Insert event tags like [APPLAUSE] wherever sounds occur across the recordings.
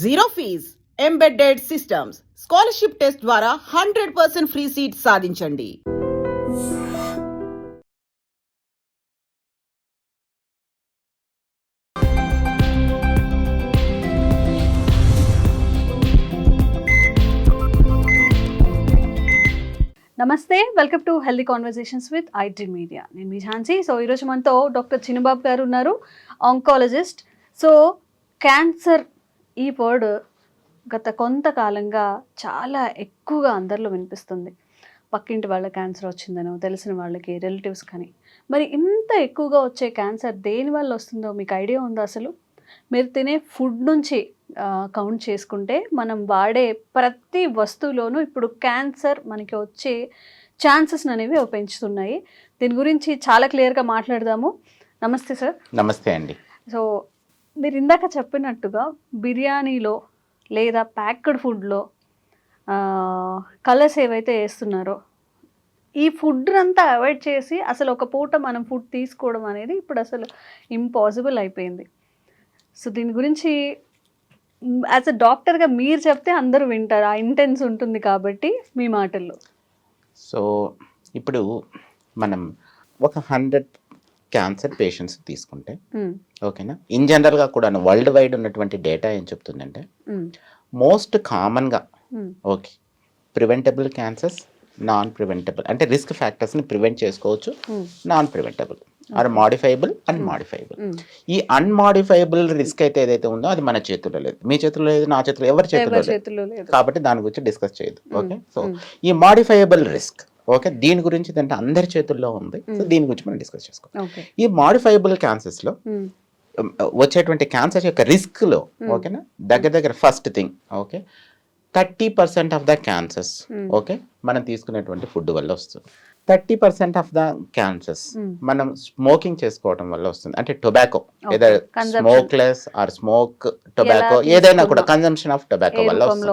Zero fees embedded systems. Scholarship test ద్వారా hundred percent free seat సాధించండి. నమస్తే welcome to healthy conversations with IT media నేను మీ Jhansi. So ఈరోజు మనతో డాక్టర్ చిన్నబాబు గారు ఉన్నారు ఆంకాలజిస్ట్ సో క్యాన్సర్ ఈ వర్డ్ గత కొంతకాలంగా చాలా ఎక్కువగా అందరిలో వినిపిస్తుంది. పక్కింటి వాళ్ళ క్యాన్సర్ వచ్చిందనో తెలిసిన వాళ్ళకి రిలేటివ్స్ కానీ. మరి ఇంత ఎక్కువగా వచ్చే క్యాన్సర్ దేని వల్ల వస్తుందో మీకు ఐడియా ఉందా అసలు? మీరు తినే ఫుడ్ నుంచి కౌంట్ చేసుకుంటే మనం వాడే ప్రతి వస్తువులోనూ ఇప్పుడు క్యాన్సర్ మనకి వచ్చే ఛాన్సెస్ అనేవి పెంచుతున్నాయి. దీని గురించి చాలా క్లియర్గా మాట్లాడదాము. నమస్తే సార్ నమస్తే అండి. సో మీరు ఇందాక చెప్పినట్టుగా బిర్యానీలో లేదా ప్యాక్డ్ ఫుడ్లో కలర్స్ ఏవైతే వేస్తున్నారో ఈ ఫుడ్ అంతా అవాయిడ్ చేసి అసలు ఒక పూట మనం ఫుడ్ తీసుకోవడం అనేది ఇప్పుడు అసలు ఇంపాసిబుల్ అయిపోయింది. సో దీని గురించి యాజ్ అ డాక్టర్గా మీరు చెప్తే అందరూ వింటారు. ఆ ఇంటెన్స్ ఉంటుంది కాబట్టి మీ మాటల్లో. సో ఇప్పుడు మనం ఒక హండ్రెడ్ క్యాన్సర్ పేషెంట్స్ తీసుకుంటే మ్మ్. ఓకేనా ఇన్ జనరల్గా కూడా వరల్డ్ వైడ్ ఉన్నటువంటి డేటా ఏం చెప్తుందంటే. మోస్ట్ కామన్గా మ్మ్. Okay preventable cancers non preventable అంటే రిస్క్ ఫ్యాక్టర్స్ని ప్రివెంట్ చేసుకోవచ్చు. Non preventable or modifiable unmodifiable. ఈ అన్మాడిఫైబుల్ రిస్క్ అయితే ఏదైతే ఉందో అది మన చేతుల్లో లేదు మీ చేతుల్లో లేదు నా చేతుల్లో ఎవరి చేతుల్లో లేదు కాబట్టి దాని గురించి డిస్కస్ చేయదు ఓకే సో. ఈ మాడిఫైయబుల్ రిస్క్ ఓకే దీని గురించి అంటే అందరి చేతుల్లో ఉంది సో దీని గురించి మనం డిస్కస్ ఓకే ఈ మాడిఫైయబుల్ క్యాన్సర్స్లో. వచ్చేటువంటి క్యాన్సర్ యొక్క రిస్క్లో ఓకేనా దగ్గర దగ్గర first thing okay thirty percent of the cancers. Okay మనం తీసుకునేటువంటి ఫుడ్ వల్ల వస్తుంది thirty percent of the cancers. మనం స్మోకింగ్ చేసుకోవడం వల్ల వస్తుంది అంటే టొబాకో. ఏదైనా. స్మోక్లెస్ ఆర్ స్మోక్ టొబాకో ఏదైనా కూడా. కన్జంప్షన్ ఆఫ్ టొబాకో వల్ల వస్తుంది.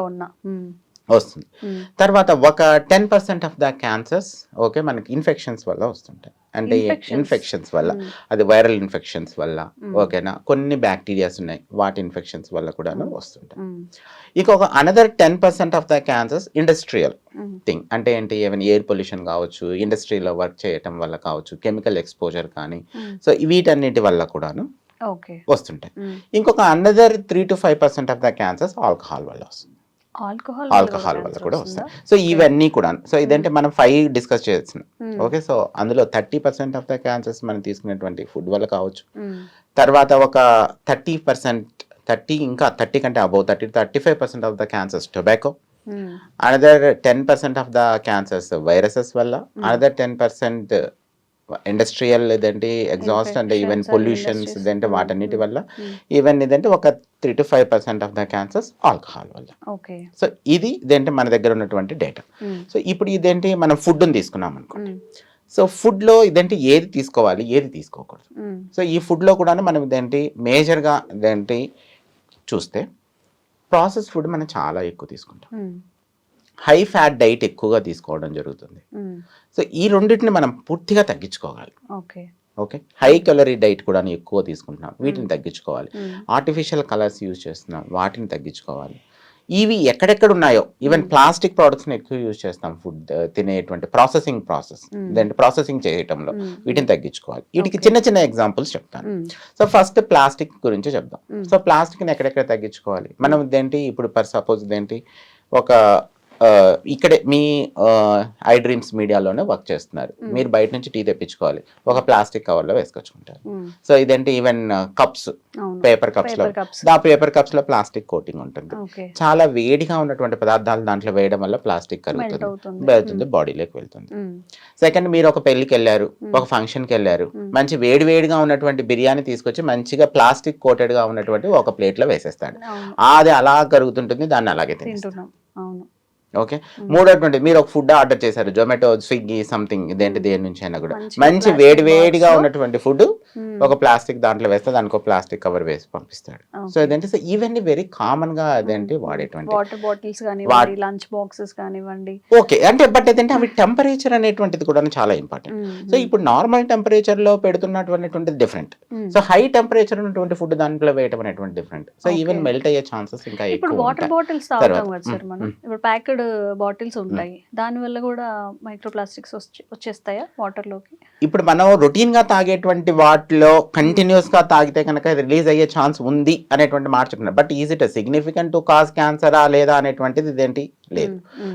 వస్తుంది మ్మ్. తర్వాత ఒక ten percent of the cancers okay మనకి ఇన్ఫెక్షన్స్ వల్ల వస్తుంటాయి అంటే. ఇన్ఫెక్షన్స్ వల్ల మ్మ్. అది వైరల్ ఇన్ఫెక్షన్స్ వల్ల మ్మ్. ఓకేనా కొన్ని బ్యాక్టీరియాస్ ఉన్నాయి వాటి ఇన్ఫెక్షన్స్ వల్ల కూడా వస్తుంటాయి మ్మ్. ఇక ఒక another ten percent of the cancers industrial. Thing అంటే ఏంటి ఏమైనా ఎయిర్ పొల్యూషన్ కావచ్చు ఇండస్ట్రీలో వర్క్ చేయటం వల్ల కావచ్చు కెమికల్ ఎక్స్పోజర్ కానీ. సో వీటన్నిటి వల్ల కూడాను ఓకే వస్తుంటాయి. ఇంకొక another three to five percent of the cancers alcohol వల్ల వస్తుంది ఆల్కహాల్ వల్ల కూడా వస్తాయి. సో ఇవన్నీ కూడా. సో ఇదంటే మనం ఫైవ్ డిస్కస్ చేస్తున్నాం ఓకే సో అందులో thirty percent of the cancers మనం తీసుకునేటువంటి ఫుడ్ వల్ల కావచ్చు. తర్వాత ఒక థర్టీ పర్సెంట్ థర్టీ ఇంకా థర్టీ కంటే above thirty thirty five percent of the cancers tobacco another ten percent of the cancers viruses వల్ల. అనదర్ టెన్ పర్సెంట్ ఇండస్ట్రియల్ ఇదంటే ఎగ్జాస్ట్ అంటే ఈవెన్ పొల్యూషన్స్. ఇదంటే Mm, వాటన్నిటి mm, వల్ల. ఈవెన్ ఇదంటే ఒక three to five percent of the cancers alcohol వల్ల. Okay so ఇది ఇదేంటి మన దగ్గర ఉన్నటువంటి డేటా సో ఇప్పుడు ఇదేంటి మనం ఫుడ్ని తీసుకున్నాం అనుకోండి. సో ఫుడ్లో ఇదేంటి ఏది తీసుకోవాలి ఏది తీసుకోకూడదు. సో ఈ ఫుడ్లో కూడా మనం ఇదేంటి మేజర్గా ఇదేంటి చూస్తే ప్రాసెస్ ఫుడ్ మనం చాలా ఎక్కువ తీసుకుంటాం. హై ఫ్యాట్ డైట్ ఎక్కువగా తీసుకోవడం జరుగుతుంది. సో ఈ రెండింటిని మనం పూర్తిగా తగ్గించుకోవాలి. Okay. Okay? High calorie diet కూడా ఎక్కువ తీసుకుంటున్నాం వీటిని తగ్గించుకోవాలి. ఆర్టిఫిషియల్ కలర్స్ యూజ్ చేస్తున్నాం. వాటిని తగ్గించుకోవాలి. ఇవి ఎక్కడెక్కడ ఉన్నాయో ఈవెన్ ప్లాస్టిక్ ప్రోడక్ట్స్ని ఎక్కువ యూజ్ చేస్తాం. ఫుడ్ తినేటువంటి ప్రాసెసింగ్ ప్రాసెస్. అంటే ప్రాసెసింగ్ చేయటంలో వీటిని తగ్గించుకోవాలి. వీటికి చిన్న చిన్న ఎగ్జాంపుల్స్ చెప్తాను. సో ఫస్ట్ ప్లాస్టిక్ గురించి చెప్దాం. సో ప్లాస్టిక్ని ఎక్కడెక్కడ తగ్గించుకోవాలి? మనం ఇదేంటి ఇప్పుడు పర్ సపోజ్ ఇదేంటి ఒక ఇక్కడే మీ ఐ డ్రీమ్స్ మీడియాలోనే వర్క్ చేస్తున్నారు. మీరు బయట నుంచి టీ తెప్పించుకోవాలి. ఒక ప్లాస్టిక్ కవర్లో వేసుకొచ్చుకుంటారు. సో ఇదేంటి ఈవెన్ కప్స్ పేపర్ కప్స్. లో. ఆ పేపర్ కప్స్లో ప్లాస్టిక్ కోటింగ్ ఉంటుంది. చాలా వేడిగా ఉన్నటువంటి పదార్థాలు దాంట్లో వేయడం వల్ల ప్లాస్టిక్ కరుగుతుంది. వెళ్తుంది బాడీలోకి వెళ్తుంది. సెకండ్ మీరు ఒక పెళ్ళికి వెళ్ళారు ఒక ఫంక్షన్కి వెళ్ళారు మంచి వేడి వేడిగా ఉన్నటువంటి బిర్యానీ తీసుకొచ్చి మంచిగా ప్లాస్టిక్ కోటెడ్గా ఉన్నటువంటి ఒక ప్లేట్లో వేసేస్తాడు అది అలా కరుగుతుంటుంది దాన్ని అలాగే తింటున్నాం. అవును. ఓకే? మూడోటువంటి మీరు ఒక ఫుడ్ ఆర్డర్ చేశారు. జొమాటో స్విగ్గీ సంథింగ్ ఇదేంటి దేని నుంచి అయినా కూడా. మంచి వేడి వేడిగా ఉన్నటువంటి ఫుడ్ ఒక ప్లాస్టిక్ దాంట్లో వేస్తే దానికి ఒక ప్లాస్టిక్ కవర్ వేసి పంపిస్తాడు. సో ఇదేంటి? సో ఇవన్నీ వెరీ కామన్గా అదేంటి వాడేటువంటి వాటర్ బాటిల్స్ కానివ్వండి లంచ్ బాక్సెస్ కానివ్వండి. ఓకే అంటే బట్ ఏంటంటే అవి టెంపరేచర్ అనేటువంటిది కూడా చాలా ఇంపార్టెంట్. సో ఇప్పుడు నార్మల్ టెంపరేచర్లో పెడుతున్నటువంటిది డిఫరెంట్. సో హై టెంపరేచర్ ఉన్నటువంటి ఫుడ్ దాంట్లో వేయటం అనేటువంటి డిఫరెంట్ సో. ఈవెన్ మెల్ట్ అయ్యే ఛాన్సెస్ ఇంకా ఇప్పుడు వాటర్ బాటిల్స్ తాగుతాం తర్వాత. కదా సార్ మ్మ్. మనం? మ్మ్. ఇప్పుడు ప్యాక్డ్ బాటిల్స్ ఉంటాయి. దాని వల్ల కూడా మైక్రో ప్లాస్టిక్స్ వచ్చేస్తాయా వాటర్లోకి? ఇప్పుడు మనం రొటీన్గా తాగేటువంటి వాటిలో కంటిన్యూస్గా తాగితే కనుక రిలీజ్ అయ్యే ఛాన్స్ ఉంది అనేటువంటి మాట చెప్తున్నారు. But is it significant to cause క్యాన్సరా లేదా అనేటువంటిది ఇదేంటి లేదు.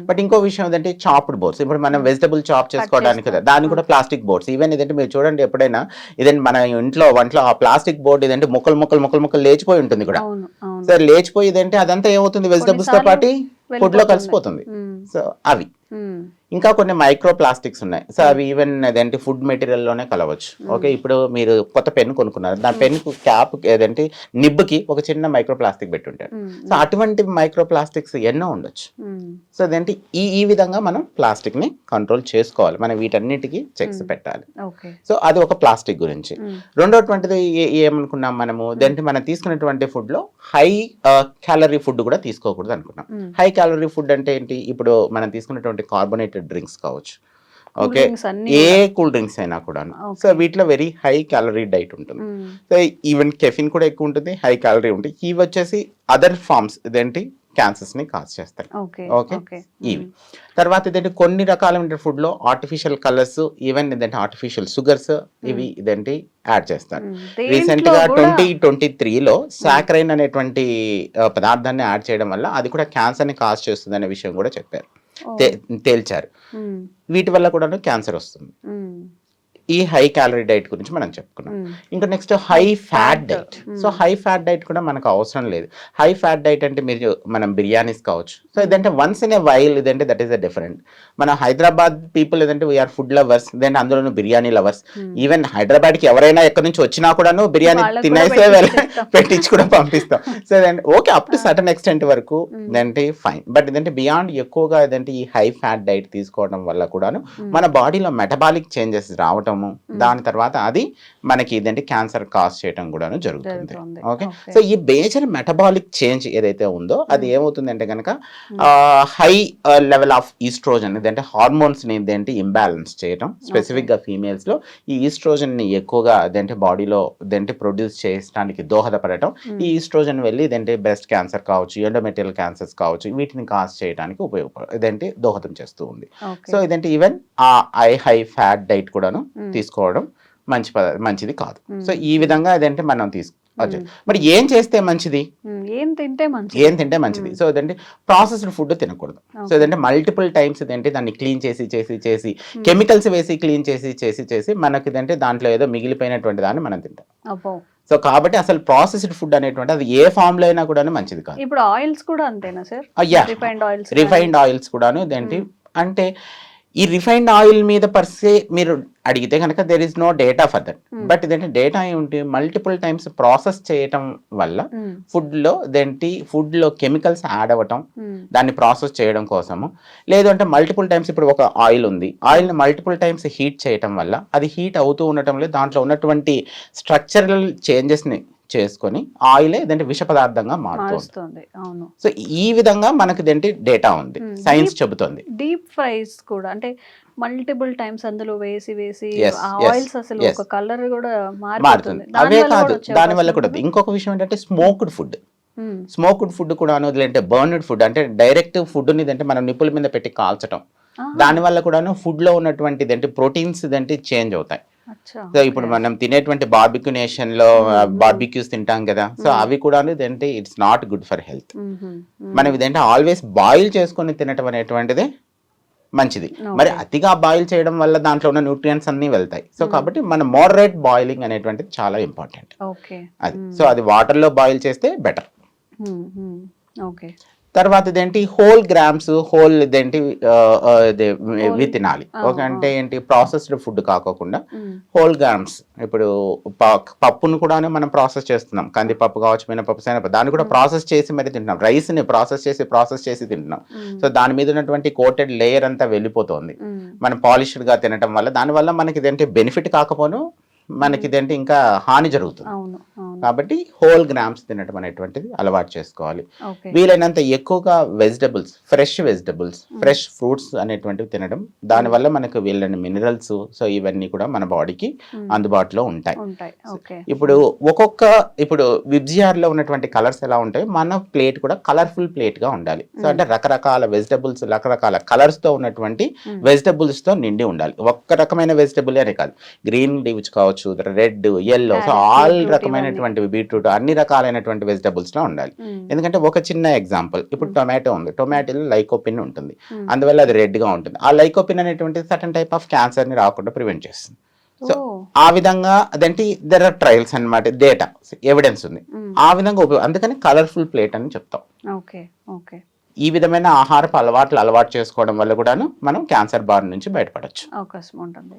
బట్ ఇంకో విషయం ఏంటంటే చాప్డ్ బోర్డ్స్ ఇప్పుడు మనం వెజిటబుల్ చాప్ చేసుకోవడానికి. దాన్ని కూడా ప్లాస్టిక్ బోర్డ్స్ ఈవెన్ ఇదంటే మీరు చూడండి ఎప్పుడైనా ఇదంటే మన ఇంట్లో వంటలో ఆ ప్లాస్టిక్ బోర్డ్ ఇదంటే ముక్కలు ముక్కలు ముక్కలు ముక్కలు లేచిపోయి ఉంటుంది కూడా. అవును అవును. సో లేచిపోయి ఇదంటే అదంతా ఏమవుతుంది? వెజిటబుల్స్తో పాటు ఫుడ్లో కలిసిపోతుంది. సో అవి. ఇంకా కొన్ని మైక్రో ప్లాస్టిక్స్ ఉన్నాయి. సో అవి ఈవెన్ అదేంటి ఫుడ్ మెటీరియల్లోనే కలవచ్చు. ఓకే ఇప్పుడు మీరు కొత్త పెన్ కొనుక్కున్నారు. దాని పెన్ క్యాప్ ఏదంటే నిబ్బుకి ఒక చిన్న మైక్రో ప్లాస్టిక్ పెట్టి ఉంటారు మ్మ్. సో అటువంటి మైక్రో ప్లాస్టిక్స్ ఎన్నో ఉండొచ్చు. సో అదేంటి? ఈ ఈ విధంగా మనం ప్లాస్టిక్ని కంట్రోల్ చేసుకోవాలి. మనం వీటన్నిటికీ చెక్స్ పెట్టాలి. సో అది ఒక ప్లాస్టిక్ గురించి. రెండోటువంటిది ఏమనుకున్నాం మనము? దేంటి మనం తీసుకున్నటువంటి ఫుడ్లో హై క్యాలరీ ఫుడ్ కూడా తీసుకోకూడదు అనుకున్నాం. హై క్యాలరీ ఫుడ్ అంటే ఏంటి? ఇప్పుడు మనం తీసుకున్నటువంటి కార్బొనేటెడ్ డ్రింక్స్ కావచ్చు. ఓకే ఏ. కూల్ డ్రింక్స్ అయినా కూడా. సో వీటిలో వెరీ హై క్యాలరీ డైట్ ఉంటుంది. మ్మ్. సో ఈవెన్ కెఫిన్ కూడా ఎక్కువ ఉంటుంది హై క్యాలరీ ఉంటుంది. ఇవి వచ్చేసి అదర్ ఫార్మ్స్ ఇదేంటి క్యాన్సర్స్ని కాజ్ చేస్తాయి. ఓకే? ఇవి. తర్వాత ఇదేంటి కొన్ని రకాలైన ఫుడ్లో ఆర్టిఫిషియల్ కలర్స్ ఈవెన్ ఇదేంటి ఆర్టిఫిషియల్ షుగర్స్ ఇవి ఇదేంటి యాడ్ చేస్తారు. రీసెంట్గా ట్వంటీ ట్వంటీ త్రీలో సాక్రైన్ అనేటువంటి పదార్థాన్ని యాడ్ చేయడం వల్ల అది కూడా క్యాన్సర్ని కాజ్ చేస్తుంది అనే విషయం కూడా చెప్పారు. తేల్చారు. వీటి వల్ల కూడా క్యాన్సర్ వస్తుంది. ఈ హై క్యాలరీ డైట్ గురించి మనం చెప్పుకున్నాం. ఇంకా next high fat. Diet. So high fat diet కూడా మనకు అవసరం లేదు హై ఫ్యాట్ డైట్ అంటే మీరు మనం బిర్యానీస్ కావచ్చు సో ఇదంటే వన్స్ ఇన్ ఏ వైల్ ఇదంటే దట్ ఈస్ అ డిఫరెంట్ మన హైదరాబాద్ పీపుల్ ఏదంటే వీఆర్ ఫుడ్ లవర్స్ ఇదంటే అందులోనూ బిర్యానీ లవర్స్. ఈవెన్ హైదరాబాద్కి ఎవరైనా ఎక్కడి నుంచి వచ్చినా కూడాను బిర్యానీ తినేసే. పెట్టించి కూడా పంపిస్తాం [LAUGHS] సో ఇదంటే okay up to certain extent వరకు. ఇదంటే ఫైన్ బట్ ఇదంటే బియాండ్ ఎక్కువగా ఇదంటే ఈ హై ఫ్యాట్ డైట్ తీసుకోవడం వల్ల కూడాను మన బాడీలో మెటబాలిక్ చేంజెస్ రావటము దాని తర్వాత అది మనకి ఇదంటే క్యాన్సర్ కాజ్ చేయడం కూడాను జరుగుతుంది. ఓకే. సో ఈ మేజర్ మెటబాలిక్ చేంజ్ ఏదైతే ఉందో అది ఏమవుతుందంటే కనుక హై లెవెల్ ఆఫ్ ఈస్ట్రోజన్ ఇదంటే హార్మోన్స్ని ఇదేంటి ఇంబ్యాలెన్స్ చేయటం స్పెసిఫిక్గా ఫీమేల్స్లో ఈ ఈస్ట్రోజన్ని ఎక్కువగా ఇదంటే బాడీలో ఇదంటే ప్రొడ్యూస్ చేయడానికి దోహదపడటం ఈ ఈస్ట్రోజన్ వెళ్ళి ఇదంటే బ్రెస్ట్ క్యాన్సర్ కావచ్చు ఎండోమెటీరియల్ క్యాన్సర్స్ కావచ్చు వీటిని కాజ్ చేయడానికి ఉపయోగపడ ఇదంటే దోహదం చేస్తూ ఉంది. సో ఇదంటే ఈవెన్ ఆ ఐ హై ఫ్యాట్ డైట్ కూడాను. తీసుకోవడం మంచి మంచిది కాదు. సో ఈ విధంగా ఇదంటే మనం తీసుకో Mm. మరి ఏం చేస్తే మంచిది. ఏం తింటే మంచిది? ఏం తింటే మంచిది? సో ఇదంటే? ప్రాసెస్డ్ ఫుడ్ తినకూడదు. సో. ఇదంటే? మల్టిపుల్ టైమ్స్ ఇదంటే? దాన్ని క్లీన్ చేసి చేసి చేసి కెమికల్స్ వేసి క్లీన్ చేసి చేసి చేసి మనకి ఇదంటే? దాంట్లో ఏదో మిగిలిపోయినటువంటి దాన్ని మనం తింటాం. సో కాబట్టి అసలు ప్రాసెస్డ్ ఫుడ్ అనేటువంటి అది ఏ ఫామ్లో అయినా కూడా మంచిది కాదు. ఇప్పుడు ఆయిల్స్ కూడా అంతేనా sir? Refined oils refined oils కూడాను ఇదేంటి? అంటే ఈ రిఫైన్డ్ ఆయిల్ మీద పర్సే మీరు అడిగితే కనుక there is no data for that but ఇదేంటి డేటా ఏమిటి మల్టిపుల్ టైమ్స్ ప్రాసెస్ చేయటం వల్ల ఫుడ్లో ఇదేంటి ఫుడ్లో కెమికల్స్ యాడ్ అవ్వటం దాన్ని ప్రాసెస్ చేయడం కోసము. లేదు అంటే మల్టిపుల్ టైమ్స్ ఇప్పుడు ఒక ఆయిల్ ఉంది. ఆయిల్ని మల్టిపుల్ టైమ్స్ హీట్ చేయటం వల్ల అది హీట్ అవుతూ ఉండటం లేదు. దాంట్లో ఉన్నటువంటి స్ట్రక్చరల్ చేంజెస్ని చేసుకొని ఆయిలే ఇదంటే విష పదార్థంగా మారుతుంది. సో ఈ విధంగా మనకి ఇదేంటి డేటా ఉంది. సైన్స్ చెబుతోంది. డీప్ ఫ్రైస్ కూడా అంటే మల్టిపుల్ టైమ్స్ అందులో వేసి వేసి ఆయిల్స్ అసలు. ఒక కలర్ కూడా మారుతుంది. అవే కాదు దాని వల్ల కూడా? ఇంకొక విషయం ఏంటంటే స్మోక్డ్ ఫుడ్. స్మోక్డ్ ఫుడ్ కూడా వదిలేంటే బర్న్డ్ ఫుడ్ అంటే డైరెక్ట్ ఫుడ్ ఇదంటే? మనం నిప్పుల మీద పెట్టి కాల్చడం. దాని వల్ల కూడాను ఫుడ్లో ఉన్నటువంటి ప్రోటీన్స్ ఇదంటే? చేంజ్ అవుతాయి. సో ఇప్పుడు. మనం తినేటువంటి బార్బిక్యూ నేషన్లో బార్బిక్యూస్ తింటాం కదా. సో అవి కూడా ఇదంటే it's not good for health. మనం ఇదంటే ఆల్వేస్ బాయిల్ చేసుకొని తినటం అనేటువంటిది మంచిది. మరి అతిగా బాయిల్ చేయడం వల్ల దాంట్లో ఉన్న న్యూట్రియంట్స్ అన్ని వెళ్తాయి. సో కాబట్టి మన మోడరేట్ బాయిలింగ్ అనేటువంటిది చాలా ఇంపార్టెంట్ ఓకే. అది. సో అది వాటర్లో బాయిల్ చేస్తే బెటర్. ఓకే. తర్వాత ఇదేంటి? హోల్ గ్రామ్స్ హోల్ ఇదేంటి? ఇవి తినాలి. ఓకే అంటే ఏంటి? ప్రాసెస్డ్ ఫుడ్ కాకోకుండా. హోల్ గ్రామ్స్ ఇప్పుడు పప్పును కూడా మనం ప్రాసెస్ చేస్తున్నాం. కందిపప్పు కావచ్చు మినపప్పు శనగపప్పు దాన్ని కూడా ప్రాసెస్ చేసి మరి తింటున్నాం. రైస్ని ప్రాసెస్ చేసి ప్రాసెస్ చేసి తింటున్నాం. సో దాని మీద ఉన్నటువంటి కోటెడ్ లేయర్ అంతా వెళ్ళిపోతుంది. మనం పాలిష్డ్గా తినటం వల్ల దానివల్ల మనకి ఇదేంటి? బెనిఫిట్ కాకపోను మనకి ఇదేంటి? ఇంకా హాని జరుగుతుంది. కాబట్టి హోల్ గ్రామ్స్ తినడం అనేటువంటిది అలవాటు చేసుకోవాలి. వీలైనంత ఎక్కువగా vegetables fresh vegetables fresh fruits అనేటువంటివి తినడం దానివల్ల మనకు వీళ్ళని మినరల్స్ సో ఇవన్నీ కూడా మన బాడీకి అందుబాటులో ఉంటాయి. ఇప్పుడు ఒక్కొక్క ఇప్పుడు విబ్జిఆర్లో ఉన్నటువంటి కలర్స్ ఎలా ఉంటాయి మన ప్లేట్ కూడా కలర్ఫుల్ ప్లేట్గా ఉండాలి. సో అంటే రకరకాల వెజిటబుల్స్ రకరకాల కలర్స్తో ఉన్నటువంటి వెజిటబుల్స్తో నిండి ఉండాలి. ఒక్క రకమైన వెజిటబుల్ అనే కాదు. గ్రీన్ లీవ్స్ కావచ్చు red yellow so all beetroot రకమైనటువంటి బీట్రూట్ అన్ని రకాలైనటువంటి వెజిటబుల్స్లో ఉండాలి ఎందుకంటే ఒక చిన్న ఎగ్జాంపుల్ ఇప్పుడు టొమాటో ఉంది. టొమాటోలో లైకోపిన్ ఉంటుంది. అందువల్ల అది రెడ్గా ఉంటుంది. ఆ లైకోపిన్ అనేటువంటి సర్టన్ టైప్ ఆఫ్ క్యాన్సర్ని రాకుండా ప్రివెంట్ చేస్తుంది. సో ఆ విధంగా అదేంటి దెర్ ఆర్ ట్రయల్స్ అన్నమాట డేటా ఎవిడెన్స్ ఉంది. ఆ విధంగా ఉపయోగం అందుకని కలర్ఫుల్ ప్లేట్ అని చెప్తాం. Okay okay. ఈ విధమైన ఆహారపు అలవాట్లు అలవాటు చేసుకోవడం వల్ల కూడాను మనం క్యాన్సర్ బారి నుంచి బయటపడచ్చు. అవకాశం ఉంటుంది.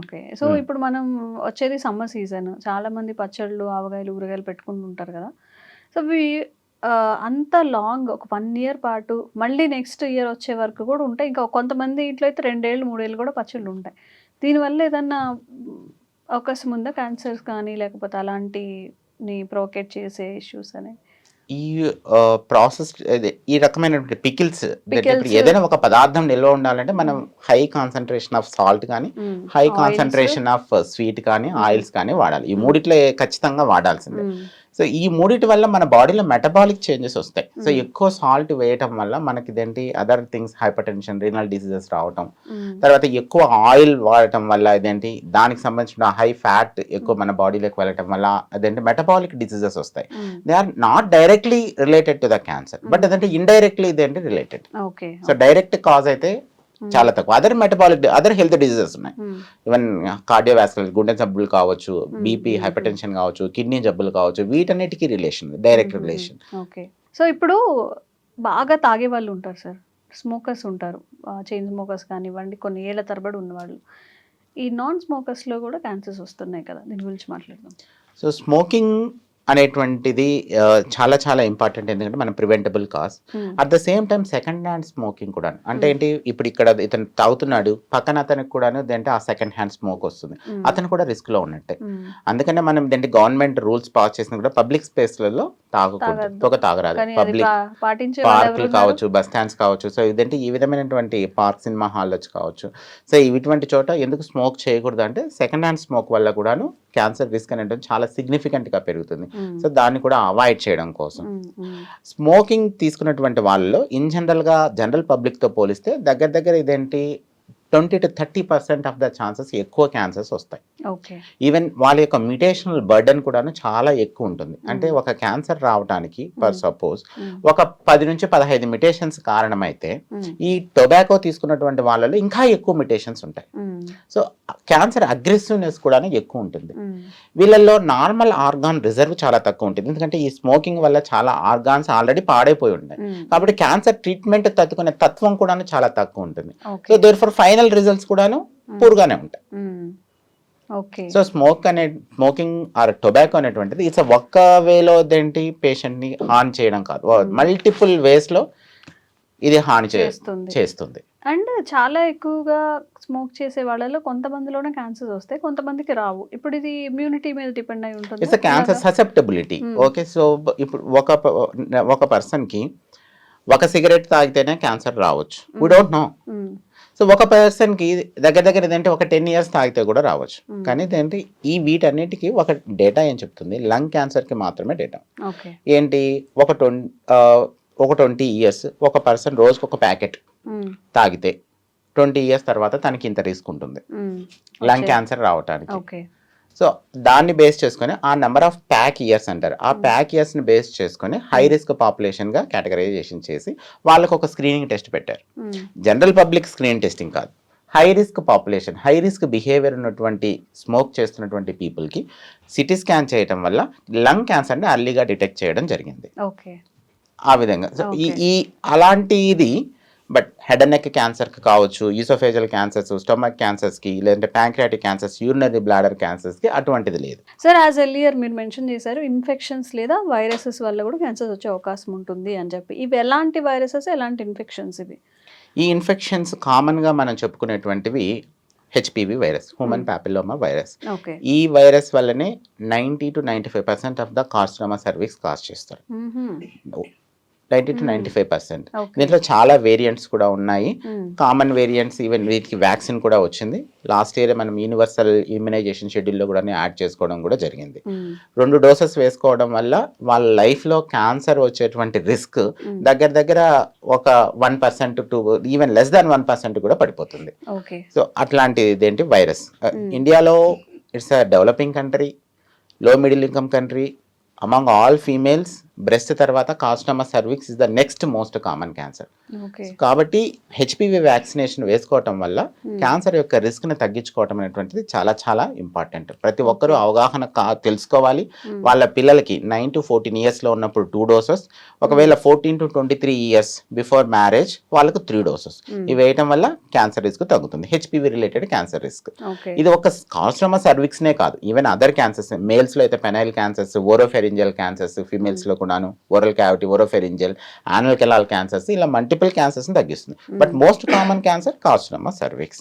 ఓకే. సో. ఇప్పుడు మనం వచ్చేది సమ్మర్ సీజన్. చాలా మంది పచ్చళ్ళు ఆవకాయలు ఊరగాయలు పెట్టుకుంటూ ఉంటారు కదా. సో ఇవి అంత లాంగ్ ఒక వన్ ఇయర్ పాటు మళ్ళీ నెక్స్ట్ ఇయర్ వచ్చే వరకు కూడా ఉంటాయి. ఇంకా కొంతమంది ఇంట్లో అయితే రెండేళ్ళు మూడేళ్ళు కూడా పచ్చళ్ళు ఉంటాయి. దీనివల్ల ఏదన్నా అవకాశం ఉందా? క్యాన్సర్స్ కానీ లేకపోతే అలాంటిని ప్రొవోకేట్ చేసే ఇష్యూస్ అని? ఈ ప్రాసెస్ ఈ రకమైనటువంటి పికిల్స్. ఏదైనా ఒక పదార్థం నిల్వ ఉండాలంటే మనం హై కాన్సన్ట్రేషన్ ఆఫ్ సాల్ట్ కానీ. హై. కాన్సన్ట్రేషన్ ఆఫ్ స్వీట్ కానీ ఆయిల్స్ కానీ వాడాలి ఈ మూడిట్లో ఖచ్చితంగా వాడాల్సిందే మ్మ్. సో ఈ మూడిటి వల్ల మన బాడీలో మెటబాలిక్ చేంజెస్ వస్తాయి సో Mm. ఎక్కువ సాల్ట్ వేయటం వల్ల మనకి ఇదేంటి other things hypertension renal diseases రావటం మ్మ్. తర్వాత ఎక్కువ ఆయిల్ వాడటం వల్ల ఇదేంటి దానికి సంబంధించిన హై ఫ్యాట్ ఎక్కువ మన బాడీలోకి వెళ్ళటం వల్ల అదేంటి మెటబాలిక్ డిసీజెస్ వస్తాయి. They are not directly related to the cancer but. అదంటే ఇండైరెక్ట్లీ ఇదేంటి related okay so direct cause అయితే. చాలా తక్కువ. Other metabolic other health diseases ఉన్నాయి. ఈవెన్ కార్డియోవాస్కులర్ గుండె జబ్బులు కావచ్చు బీపీ mm, హైపర్ టెన్షన్ కావచ్చు కిడ్నీ జబ్బులు కావచ్చు వీటన్నిటికీ relation direct. Relation okay so ఇప్పుడు బాగా తాగే వాళ్ళు ఉంటారు సార్ స్మోకర్స్ ఉంటారు. చైన్ స్మోకర్స్ కానివ్వండి కొన్ని ఏళ్ళ తరబడి ఉన్నవాళ్ళు. ఈ నాన్ స్మోకర్స్లో కూడా క్యాన్సర్స్ వస్తున్నాయి కదా? దీని గురించి మాట్లాడదాం. సో స్మోకింగ్ అనేటువంటిది చాలా చాలా ఇంపార్టెంట్ ఎందుకంటే మన preventable cause at the same time second hand smoking కూడా అంటే ఏంటి? ఇప్పుడు ఇక్కడ ఇతను తాగుతున్నాడు పక్కన అతనికి కూడా అంటే ఆ సెకండ్ హ్యాండ్ స్మోక్ వస్తుంది. అతను కూడా రిస్క్లో ఉన్నట్టే. అందుకనే మనం ఏంటి? గవర్నమెంట్ రూల్స్ పాస్ చేసిన కూడా పబ్లిక్ స్పేస్లలో తాగకూడదు. పొగ తాగరాదు. పబ్లిక్ పార్కులు? కావచ్చు బస్ స్టాండ్స్ కావచ్చు. సో ఇదంటే? ఈ విధమైనటువంటి పార్క్ సినిమా హాల్స్ కావచ్చు. సో ఇటువంటి చోట ఎందుకు స్మోక్ చేయకూడదు అంటే సెకండ్ హ్యాండ్ స్మోక్ వల్ల కూడాను క్యాన్సర్ రిస్క్ అనేటువంటి చాలా significant గా పెరుగుతుంది. సో దాన్ని కూడా అవాయిడ్ చేయడం కోసం. స్మోకింగ్ తీసుకున్నటువంటి వాళ్ళలో ఇన్ జనరల్గా జనరల్ పబ్లిక్తో పోలిస్తే దగ్గర దగ్గర ఇదేంటి twenty to thirty percent of the chances ఎక్కువ క్యాన్సర్స్ వస్తాయి ఈవెన్ వాళ్ళ యొక్క మ్యూటేషనల్ బర్డన్ కూడాను చాలా ఎక్కువ ఉంటుంది అంటే. ఒక క్యాన్సర్ రావడానికి Mm. సపోజ్. ఒక పది నుంచి పదహైదు మిటేషన్స్ కారణమైతే. ఈ టొబాకో తీసుకున్నటువంటి వాళ్ళలో ఇంకా ఎక్కువ మిటేషన్స్ ఉంటాయి. సో క్యాన్సర్ అగ్రెసివ్నెస్ కూడా ఎక్కువ ఉంటుంది. వీళ్ళల్లో నార్మల్ ఆర్గాన్ రిజర్వ్ చాలా తక్కువ ఉంటుంది ఎందుకంటే ఈ స్మోకింగ్ వల్ల చాలా ఆర్గాన్స్ ఆల్రెడీ పాడైపోయి ఉంటాయి. కాబట్టి క్యాన్సర్ ట్రీట్మెంట్ తట్టుకునే తత్వం కూడాను చాలా తక్కువ ఉంటుంది so therefore final results కూడాను పూర్గానే ఉంటాయి. సో స్మోక్ అనే స్మోకింగ్ ఆర్ టొబాకో అనేటువంటిది ఇట్స్ ఒక్క వేలో ఏంటి పేషెంట్ని హాని చేయడం కాదు. మల్టిపుల్ వేస్లో ఇది హాని చేస్తుంది. చేస్తుంది. అండ్ చాలా ఎక్కువగా స్మోక్ చేసే వాళ్ళలో కొంతమందిలోనే క్యాన్సర్స్ వస్తాయి కొంతమందికి రావు. ఇప్పుడు ఇది ఇమ్యూనిటీ మీద డిపెండ్ అయి ఉంటుంది. It's cancer susceptibility. Okay so ఇప్పుడు ఒక ఒక పర్సన్కి ఒక సిగరెట్ తాగితేనే క్యాన్సర్ రావచ్చు. వీ డోంట్ నో సో ఒక పర్సన్కి దగ్గర దగ్గర ఏంటంటే ఒక టెన్ ఇయర్స్ తాగితే కూడా రావచ్చు. Hmm. కానీ ఇదేంటి ఈ వీటన్నిటికీ ఒక డేటా ఏం చెప్తుంది? లంగ్ క్యాన్సర్కి మాత్రమే డేటా ఏంటి? ఒక ట్వం ఒక ట్వంటీ ఇయర్స్ ఒక పర్సన్ రోజుకి ఒక ప్యాకెట్ తాగితే ట్వంటీ ఇయర్స్ తర్వాత తనకి ఇంత రిస్క్ ఉంటుంది. లంగ్ క్యాన్సర్ రావడానికి ఓకే సో దాన్ని బేస్ చేసుకొని ఆ నెంబర్ ఆఫ్ ప్యాక్ ఇయర్స్ అంటారు. ఆ ప్యాక్ ఇయర్స్ని బేస్ చేసుకొని హై రిస్క్ పాపులేషన్గా కేటగరైజేషన్ చేసి వాళ్ళకు ఒక స్క్రీనింగ్ టెస్ట్ పెట్టారు. జనరల్ పబ్లిక్ స్క్రీన్ టెస్టింగ్ కాదు. High risk population high risk behaviour ఉన్నటువంటి స్మోక్ చేస్తున్నటువంటి పీపుల్కి సిటీ స్కాన్ చేయడం వల్ల లంగ్ క్యాన్సర్ని అర్లీగా డిటెక్ట్ చేయడం జరిగింది. ఓకే. ఆ విధంగా. సో. ఈ అలాంటి ఇది బట్ హెడ్ అండ్ నెక్ క్యాన్సర్కి కావచ్చు యూసోఫేజల్ క్యాన్సర్స్ స్టొమక్ క్యాన్సర్స్కి లేదంటే ప్యాంక్రియాటిక్ క్యాన్సర్స్ యూరినరీ బ్లాడర్ క్యాన్సర్స్కి అటువంటిది లేదు. సార్ యాజ్ ఎర్లియర్ మీరు మెన్షన్ చేశారు ఇన్ఫెక్షన్స్ లేదా వైరసెస్ వల్ల కూడా క్యాన్సర్స్ వచ్చే అవకాశం ఉంటుంది అని చెప్పి. ఇవి ఎలాంటి వైరసెస్ ఎలాంటి ఇన్ఫెక్షన్స్ ఇవి? ఈ ఇన్ఫెక్షన్స్ కామన్గా మనం చెప్పుకునేటువంటివి HPV virus human papilloma virus. Okay. ఈ వైరస్ వల్లనే ninety to ninety five percent of the carcinoma cervix cause చేస్తారు. Ninety to ninety five percent దీంట్లో చాలా వేరియంట్స్ కూడా ఉన్నాయి. కామన్ వేరియంట్స్ ఈవెన్ వీటికి వ్యాక్సిన్ కూడా వచ్చింది. లాస్ట్ ఇయర్ మనం యూనివర్సల్ ఇమ్యునైజేషన్ షెడ్యూల్లో కూడా యాడ్ చేసుకోవడం కూడా జరిగింది. రెండు డోసెస్ వేసుకోవడం వల్ల వాళ్ళ లైఫ్లో క్యాన్సర్ వచ్చేటువంటి రిస్క్ దగ్గర దగ్గర ఒక one percent to even less than one percent కూడా పడిపోతుంది. సో అట్లాంటిది ఇదేంటి? వైరస్ ఇండియాలో ఇట్స్ అ డెవలపింగ్ కంట్రీ లో middle income country among all females breast తర్వాత customer cervix is the next most common cancer. కాబట్టి హెచ్పివి వ్యాక్సినేషన్ వేసుకోవటం వల్ల క్యాన్సర్ యొక్క రిస్క్ని తగ్గించుకోవటం అనేటువంటిది చాలా చాలా ఇంపార్టెంట్. ప్రతి ఒక్కరూ అవగాహన తెలుసుకోవాలి. వాళ్ళ పిల్లలకి నైన్ టు ఫోర్టీన్ ఇయర్స్లో ఉన్నప్పుడు టూ డోసెస్ ఒకవేళ fourteen to twenty three years before marriage వాళ్ళకు త్రీ డోసెస్. ఇవి వేయటం వల్ల క్యాన్సర్ రిస్క్ తగ్గుతుంది. HPV related cancer risk. ఇది ఒక కాస్ట్రమా సర్విక్స్నే కాదు. ఈవెన్ అదర్ క్యాన్సర్స్ మేల్స్లో అయితే పెనైల్ క్యాన్సర్స్ ఓరోఫెరింజల్ క్యాన్సర్స్ ఫీమేల్స్లో కూడాను ఓరల్ క్యావిటీ ఓరోఫెరింజల్ యానల్ కెలాల్ క్యాన్సర్స్ ఇలా మల్టిపుల్ క్యాన్సర్స్ని తగ్గిస్తుంది. బట్ మోస్ట్ కామన్ క్యాన్సర్ కాస్ట్రమా సర్విక్స్.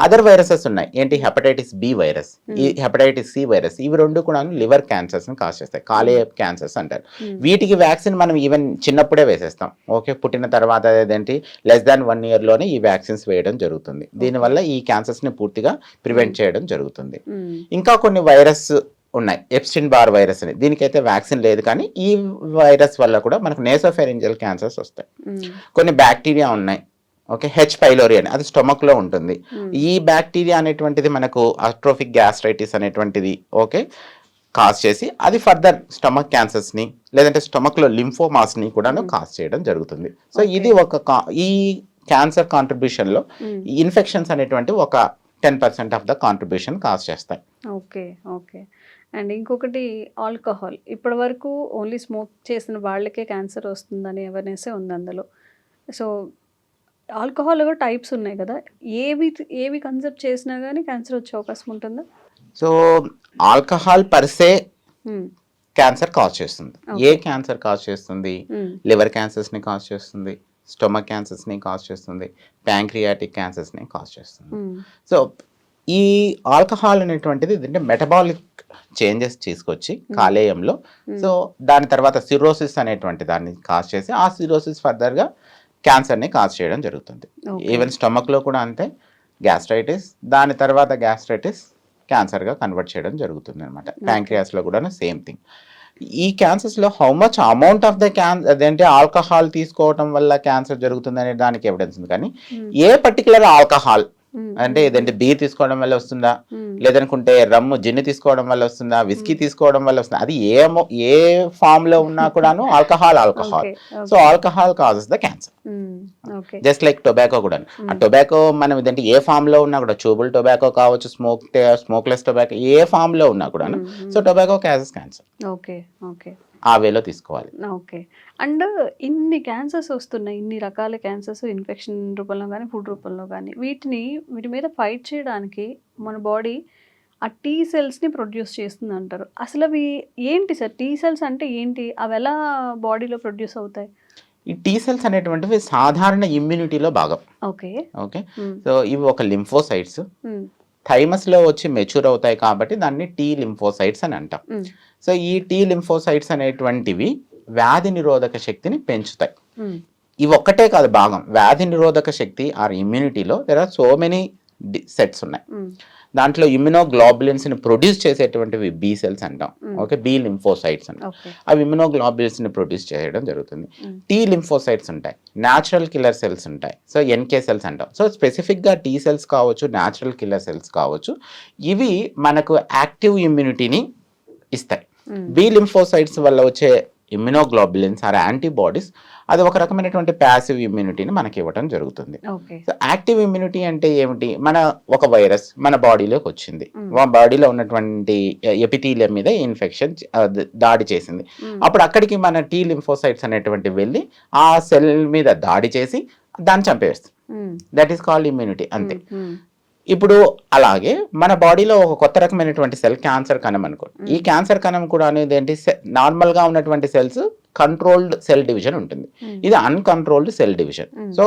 అదర్ వైరసెస్ ఉన్నాయి. ఏంటి? Hepatitis B virus. ఈ హెపటైటిస్ సి వైరస్. ఇవి రెండు కూడా లివర్ క్యాన్సర్స్ కాజ్ చేస్తాయి. కాలేయ క్యాన్సర్స్ అంటారు. వీటికి వ్యాక్సిన్ మనం ఈవెన్ చిన్నప్పుడే వేసేస్తాం. ఓకే? పుట్టిన తర్వాత ఏదేంటి లెస్ దాన్ వన్ ఇయర్లోనే ఈ వ్యాక్సిన్స్ వేయడం జరుగుతుంది. దీనివల్ల ఈ క్యాన్సర్స్ని పూర్తిగా ప్రివెంట్ చేయడం జరుగుతుంది. ఇంకా కొన్ని వైరస్ ఉన్నాయి. ఎప్స్టిన్ బార్ వైరస్ అని. దీనికైతే వ్యాక్సిన్ లేదు కానీ ఈ వైరస్ వల్ల కూడా మనకు నేసోఫెరింజల్ క్యాన్సర్స్ వస్తాయి. కొన్ని బ్యాక్టీరియా ఉన్నాయి. ఓకే? హెచ్ పైలోరి అని. అది స్టొమక్లో ఉంటుంది. ఈ బ్యాక్టీరియా అనేటువంటిది మనకు అట్రోఫిక్ గ్యాస్ట్రైటిస్ అనేటువంటిది ఓకే? కాజ్ చేసి అది ఫర్దర్ స్టమక్ క్యాన్సర్స్ని లేదంటే స్టమక్లో లింఫోమాస్ని కూడా కాజ్ చేయడం జరుగుతుంది. సో ఇది ఒక ఈ క్యాన్సర్ కాంట్రిబ్యూషన్లో ఇన్ఫెక్షన్స్ అనేటువంటి ఒక ten percent of the contribution cause చేస్తాయి. ఓకే. ఓకే. అండ్ ఇంకొకటి ఆల్కహాల్. ఇప్పటి వరకు ఓన్లీ స్మోక్ చేసిన వాళ్ళకే క్యాన్సర్ వస్తుందని అవేర్నెస్ ఉంది అందులో. సో ఆల్కహాల్ కూడా టైప్స్ ఉన్నాయి కదా. ఏవి ఏవి కన్సెప్ట్ చేసినా కానీ క్యాన్సర్ వచ్చే అవకాశం ఉంటుందా? So alcohol per se. Cancer cause చేస్తుంది. ఏ క్యాన్సర్ కాజ్ చేస్తుంది. లివర్ క్యాన్సర్స్ని కాజ్ చేస్తుంది. స్టొమక్ క్యాన్సర్స్ని కాజ్ చేస్తుంది. ప్యాంక్రియాటిక్ క్యాన్సర్స్ని కాజ్ చేస్తుంది. సో ఈ ఆల్కహాల్ అనేటువంటిది ఏంటంటే మెటబాలిక్ చేంజెస్ తీసుకొచ్చి కాలేయంలో. సో దాని తర్వాత సిరోసిస్ అనేటువంటి దాన్ని కాజ్ చేసి ఆ సిరోసిస్ ఫర్దర్గా క్యాన్సర్ని కాజ్ చేయడం జరుగుతుంది. ఈవెన్ స్టమక్లో కూడా అంతే. గ్యాస్ట్రైటిస్ దాని తర్వాత గ్యాస్ట్రైటిస్ క్యాన్సర్గా కన్వర్ట్ చేయడం జరుగుతుంది అనమాట ప్యాంక్రియాస్లో కూడా సేమ్ థింగ్. ఈ క్యాన్సర్స్లో how much amount of the can అదేంటి ఆల్కహాల్ తీసుకోవడం వల్ల క్యాన్సర్ జరుగుతుంది అనే దానికి ఎవిడెన్స్ ఉంది. కానీ ఏ పర్టికులర్ ఆల్కహాల్. అంటే ఏదంటే బీర్ తీసుకోవడం వల్ల వస్తుందా. లేదనుకుంటే రమ్ము జిన్ను తీసుకోవడం వల్ల వస్తుందా? విస్కీ తీసుకోవడం వల్ల వస్తుందా? అది ఏ mo- ఏ ఫామ్లో ఉన్నా కూడాను alcohol alcohol. So alcohol causes the cancer just like tobacco కూడా ఆ టొబాకో మనం ఇదంటే ఏ ఫామ్లో ఉన్నా కూడా చూబుల్ టొబాకో కావచ్చు స్మోక్ స్మోక్లెస్ టొబాకో ఏ ఫామ్లో ఉన్నా కూడాను. So tobacco causes cancer okay okay. ఆ వేలో తీసుకోవాలి. ఓకే. అండ్ ఇన్ని క్యాన్సర్స్ వస్తున్నాయి ఇన్ని రకాల క్యాన్సర్స్ ఇన్ఫెక్షన్ రూపంలో కానీ ఫుడ్ రూపంలో కానీ వీటిని వీటి మీద ఫైట్ చేయడానికి మన బాడీ ఆ టీ సెల్స్ని ప్రొడ్యూస్ చేస్తుంది అంటారు. అసలు అవి ఏంటి సార్? టీ సెల్స్ అంటే ఏంటి? అవి ఎలా బాడీలో ప్రొడ్యూస్ అవుతాయి? ఈ టీ సెల్స్ అనేటువంటివి సాధారణ ఇమ్యూనిటీలో భాగం. ఓకే. ఓకే. సో ఇవి ఒక లింఫోసైట్స్ మ్మ్. థైమస్లో వచ్చి మెచ్యూర్ అవుతాయి కాబట్టి దాన్ని టీ లింఫోసైట్స్ అని అంటాం. సో ఈ టీ లింఫోసైట్స్ అనేటువంటివి వ్యాధి నిరోధక శక్తిని పెంచుతాయి. ఇవి ఒక్కటే కాదు భాగం వ్యాధి నిరోధక శక్తి or ఇమ్యూనిటీలో there are so many sets ఉన్నాయి. దాంట్లో ఇమ్యునోగ్లోబులిన్స్ని ప్రొడ్యూస్ చేసేటువంటివి బి సెల్స్ అంటాం. ఓకే? బి లింఫోసైట్స్ అంటాం. అవి ఇమ్యునోగ్లోబులిన్స్ని ప్రొడ్యూస్ చేయడం జరుగుతుంది. టీ లింఫోసైట్స్ ఉంటాయి. న్యాచురల్ కిల్లర్ సెల్స్ ఉంటాయి. సో ఎన్కే సెల్స్ అంటాం. సో స్పెసిఫిక్గా టీ సెల్స్ కావచ్చు న్యాచురల్ కిల్లర్ సెల్స్ కావచ్చు ఇవి మనకు యాక్టివ్ ఇమ్యూనిటీని ఇస్తాయి. బి లింఫోసైట్స్ వల్ల వచ్చే ఇమ్యునోగ్లోబులిన్స్ ఆర్ యాంటీబాడీస్ అది ఒక రకమైనటువంటి ప్యాసివ్ ఇమ్యూనిటీని మనకి ఇవ్వడం జరుగుతుంది. సో యాక్టివ్ ఇమ్యూనిటీ అంటే ఏమిటి? మన ఒక వైరస్ మన బాడీలోకి వచ్చింది. Mm. మన బాడీలో ఉన్నటువంటి ఎపిథీలియం మీద ఇన్ఫెక్షన్ దాడి చేసింది. Mm. అప్పుడు అక్కడికి మన టీ లింఫోసైట్స్ అనేటువంటి వెళ్ళి ఆ సెల్ మీద దాడి చేసి దాన్ని చంపేస్తుంది. దట్ ఈస్ కాల్డ్ ఇమ్యూనిటీ అంతే. మ్మ్. ఇప్పుడు అలాగే మన బాడీలో ఒక కొత్త రకమైనటువంటి సెల్ క్యాన్సర్ కణం అనుకో ఈ క్యాన్సర్ కణం కూడా అనేది ఏంటి? నార్మల్గా ఉన్నటువంటి సెల్స్ కంట్రోల్డ్ సెల్ డివిజన్ ఉంటుంది. ఇది అన్కంట్రోల్డ్ సెల్ డివిజన్. సో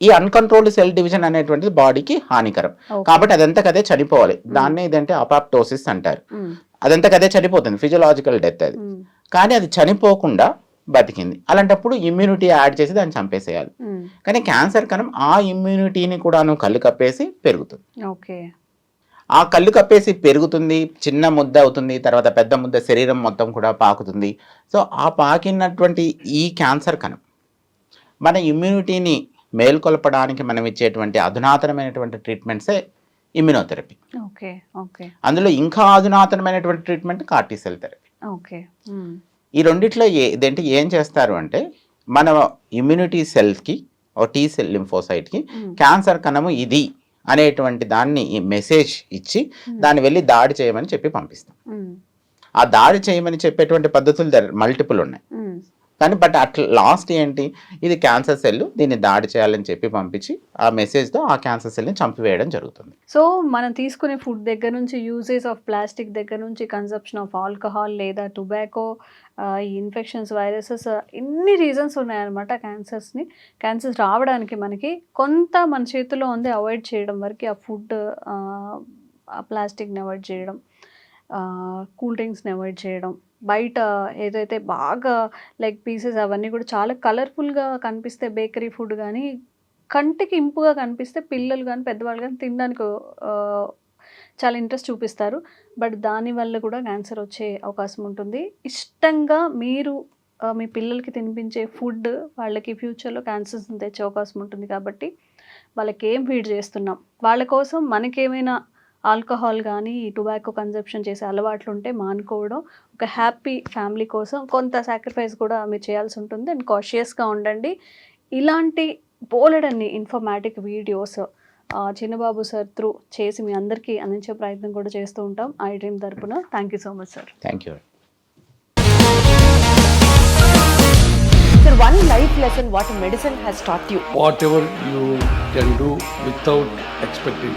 ఈ అన్కంట్రోల్డ్ సెల్ డివిజన్ అనేటువంటిది బాడీకి హానికరం. కాబట్టి అదంతకదే చనిపోవాలి. దాన్ని ఏదంటే అపాప్టోసిస్ అంటారు. మ్మ్. అదంతకదే చనిపోతుంది. ఫిజియలాజికల్ డెత్ అది. కానీ అది చనిపోకుండా బతికింది. అలాంటప్పుడు ఇమ్యూనిటీ యాడ్ చేసి దాన్ని చంపేసేయాలి. కానీ క్యాన్సర్ కణం ఆ ఇమ్యూనిటీని కూడాను కళ్ళు కప్పేసి పెరుగుతుంది. ఓకే. ఆ కళ్ళు కప్పేసి పెరుగుతుంది చిన్న ముద్ద అవుతుంది తర్వాత పెద్ద ముద్ద శరీరం మొత్తం కూడా పాకుతుంది. సో ఆ పాకినటువంటి ఈ క్యాన్సర్ కణం మన ఇమ్యూనిటీని మేల్కొల్పడానికి మనం ఇచ్చేటువంటి అధునాతనమైనటువంటి ట్రీట్మెంట్సే ఇమ్యునోథెరపీ ఓకే ఓకే. అందులో ఇంకా అధునాతనమైనటువంటి treatment car T cell therapy okay. ఈ రెండిట్లో ఏ ఇదేంటి ఏం చేస్తారు అంటే మన ఇమ్యూనిటీ సెల్స్కి ఓ టీ సెల్ లింఫోసైట్కి. క్యాన్సర్ కణము ఇది అనేటువంటి దాన్ని ఈ మెసేజ్ ఇచ్చి దాన్ని వెళ్ళి దాడి చేయమని చెప్పి పంపిస్తాం. ఆ దాడి చేయమని చెప్పేటువంటి పద్ధతులు మల్టిపుల్ ఉన్నాయి. కానీ బట్ అట్లా లాస్ట్ ఏంటి? ఇది క్యాన్సర్ సెల్ దీన్ని దాడి చేయాలని చెప్పి పంపించి ఆ మెసేజ్తో ఆ క్యాన్సర్ సెల్ని చంపివేయడం జరుగుతుంది. సో మనం తీసుకునే ఫుడ్ దగ్గర నుంచి యూజెస్ ఆఫ్ ప్లాస్టిక్ దగ్గర నుంచి కన్సప్షన్ ఆఫ్ ఆల్కహాల్ లేదా టొబాకో ఈ ఇన్ఫెక్షన్స్ వైరసెస్ ఇన్ని రీజన్స్ ఉన్నాయన్నమాట క్యాన్సర్స్ని క్యాన్సర్స్ రావడానికి మనకి కొంత మన చేతిలో ఉంది అవాయిడ్ చేయడం వరకు ఆ ఫుడ్ ఆ ప్లాస్టిక్ని అవాయిడ్ చేయడం కూల్ డ్రింక్స్ని అవాయిడ్ చేయడం బయట ఏదైతే బాగా లెగ్ పీసెస్ అవన్నీ కూడా చాలా కలర్ఫుల్గా కనిపిస్తే బేకరీ ఫుడ్ కానీ కంటికి ఇంపుగా కనిపిస్తే పిల్లలు కానీ పెద్దవాళ్ళు కానీ తినడానికి చాలా ఇంట్రెస్ట్ చూపిస్తారు. బట్ దానివల్ల కూడా క్యాన్సర్ వచ్చే అవకాశం ఉంటుంది. ఇష్టంగా మీరు మీ పిల్లలకి తినిపించే ఫుడ్ వాళ్ళకి ఫ్యూచర్లో క్యాన్సర్స్ని తెచ్చే అవకాశం ఉంటుంది కాబట్టి వాళ్ళకి ఏం ఫీడ్ చేస్తున్నాం? వాళ్ళ కోసం మనకేమైనా ఆల్కహాల్ కానీ టొబాకో కన్జప్షన్ చేసే అలవాట్లు ఉంటే మానుకోవడం ఒక హ్యాపీ ఫ్యామిలీ కోసం కొంత సాక్రిఫైస్ కూడా మీరు చేయాల్సి ఉంటుంది. అండ్ కాషియస్గా ఉండండి. ఇలాంటి బోలెడన్ని informatic videos Chinnababu sir through చేసి మీ అందరికీ అందించే ప్రయత్నం కూడా చేస్తూ ఉంటాం. ఐ డ్రీమ్ తరపున. Thank you so much sir. Thank you. Sir, one life lesson what medicine has taught you. whatever you can do without expecting.